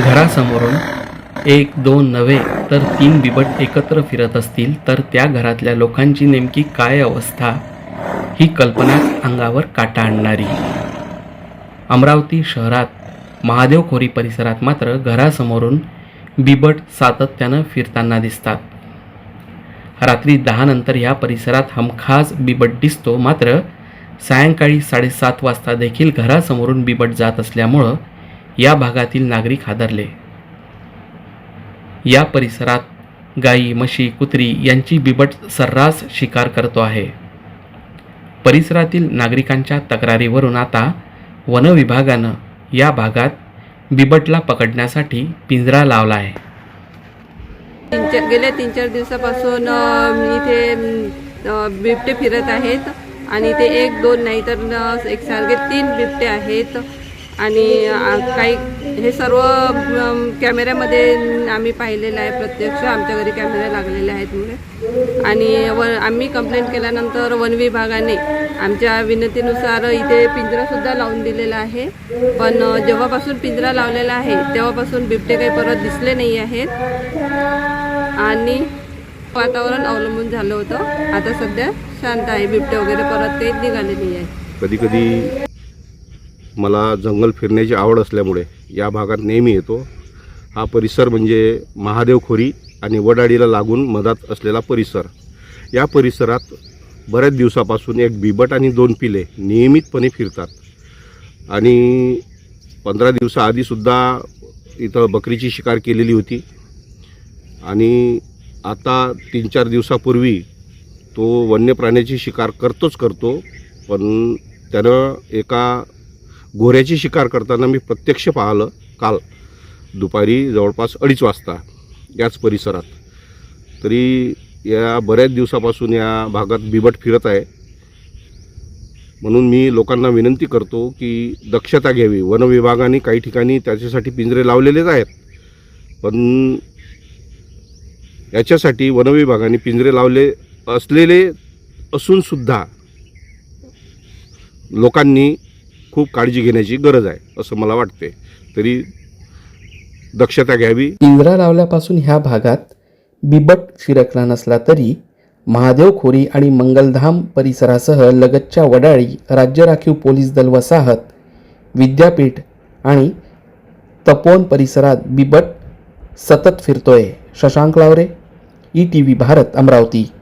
घरासमोरून एक दोन नव्हे तर तीन बिबट एकत्र फिरत असतील तर त्या घरातल्या लोकांची नेमकी काय अवस्था? ही कल्पनाच अंगावर काटा आणणारी. अमरावती शहरात महादेवखोरी परिसरात मात्र घरासमोरून बिबट सातत्यानं फिरताना दिसतात. रात्री दहानंतर या परिसरात हमखास बिबट दिसतो. मात्र सायंकाळी साडेसात वाजता देखील घरासमोरून बिबट जात असल्यामुळं या भागातील नागरिक हादरले. या परिसरात गाई म्हशी कुत्री यांची बिबट सर्रास शिकार करतो आहे. परिसरातील नागरिकांच्या तक्रारीवरून आता वनविभागानं या भागात बिबटला पकडण्यासाठी पिंजरा लावला आहे. तीन चार गेल्या तीन चार दिवसापासून इथे बिबटे फिरत आहेत आणि ते एक दोन नाही तर एकसारखे तीन बिबटे आहेत. आणि काही हे सर्व कॅमेऱ्यामध्ये आम्ही पाहिलेलं आहे प्रत्यक्ष. आमच्या घरी कॅमेरे लागलेले आहेत मुळे आणि व आम्ही कंप्लेंट केल्यानंतर वन विभागाने आमच्या विनंतीनुसार इथे पिंजरासुद्धा लावून दिलेला आहे. पण जेव्हापासून पिंजरा लावलेला आहे तेव्हापासून बिबटे काही परत दिसले नाही आहेत. आणि वातावरण अवलंबून झालं होतं. आता सध्या शांत आहे. बिबटे वगैरे परत काही निघाले नाही आहे कधी कधी मला जंगल फिरण्याची आवड असल्यामुळे या भागात नेहमी येतो. हा परिसर म्हणजे महादेवखोरी आणि वडाडीला लागून मधात असलेला परिसर. या परिसरात बऱ्याच दिवसापासून एक बिबट आणि दोन पिले नियमितपणे फिरतात. आणि पंधरा दिवसाआधीसुद्धा इथं बकरीची शिकार केलेली होती. आणि आता तीन चार दिवसापूर्वी तो वन्य प्राण्याची शिकार करतोच करतो पण त्यानं एका गोऱ्याची शिकार करताना मी प्रत्यक्ष पाहिलं काल. दुपारी जवळपास अडीच वाजता याच परिसरात. तरी या बऱ्याच दिवसापासून या भागात बिबट फिरत आहे. म्हणून मी लोकांना विनंती करतो की दक्षता घ्यावी. वन विभागाने काही ठिकाणी त्याच्यासाठी पिंजरे लावलेलेच आहेत. पण याच्यासाठी वन विभागाने पिंजरे लावले असलेले असूनसुद्धा लोकांनी खूप काळजी घेण्याची गरज आहे असं मला वाटते तरी दक्षता घ्यावी. पिंजरा लावल्यापासून ह्या भागात बिबट शिरकला नसला तरी महादेवखोरी आणि मंगलधाम परिसरासह लगतच्या वडाळी राज्य राखीव पोलीस दल वसाहत विद्यापीठ आणि तपोवन परिसरात बिबट सतत फिरतोय. Shashank Laware E T V Bharat Amravati.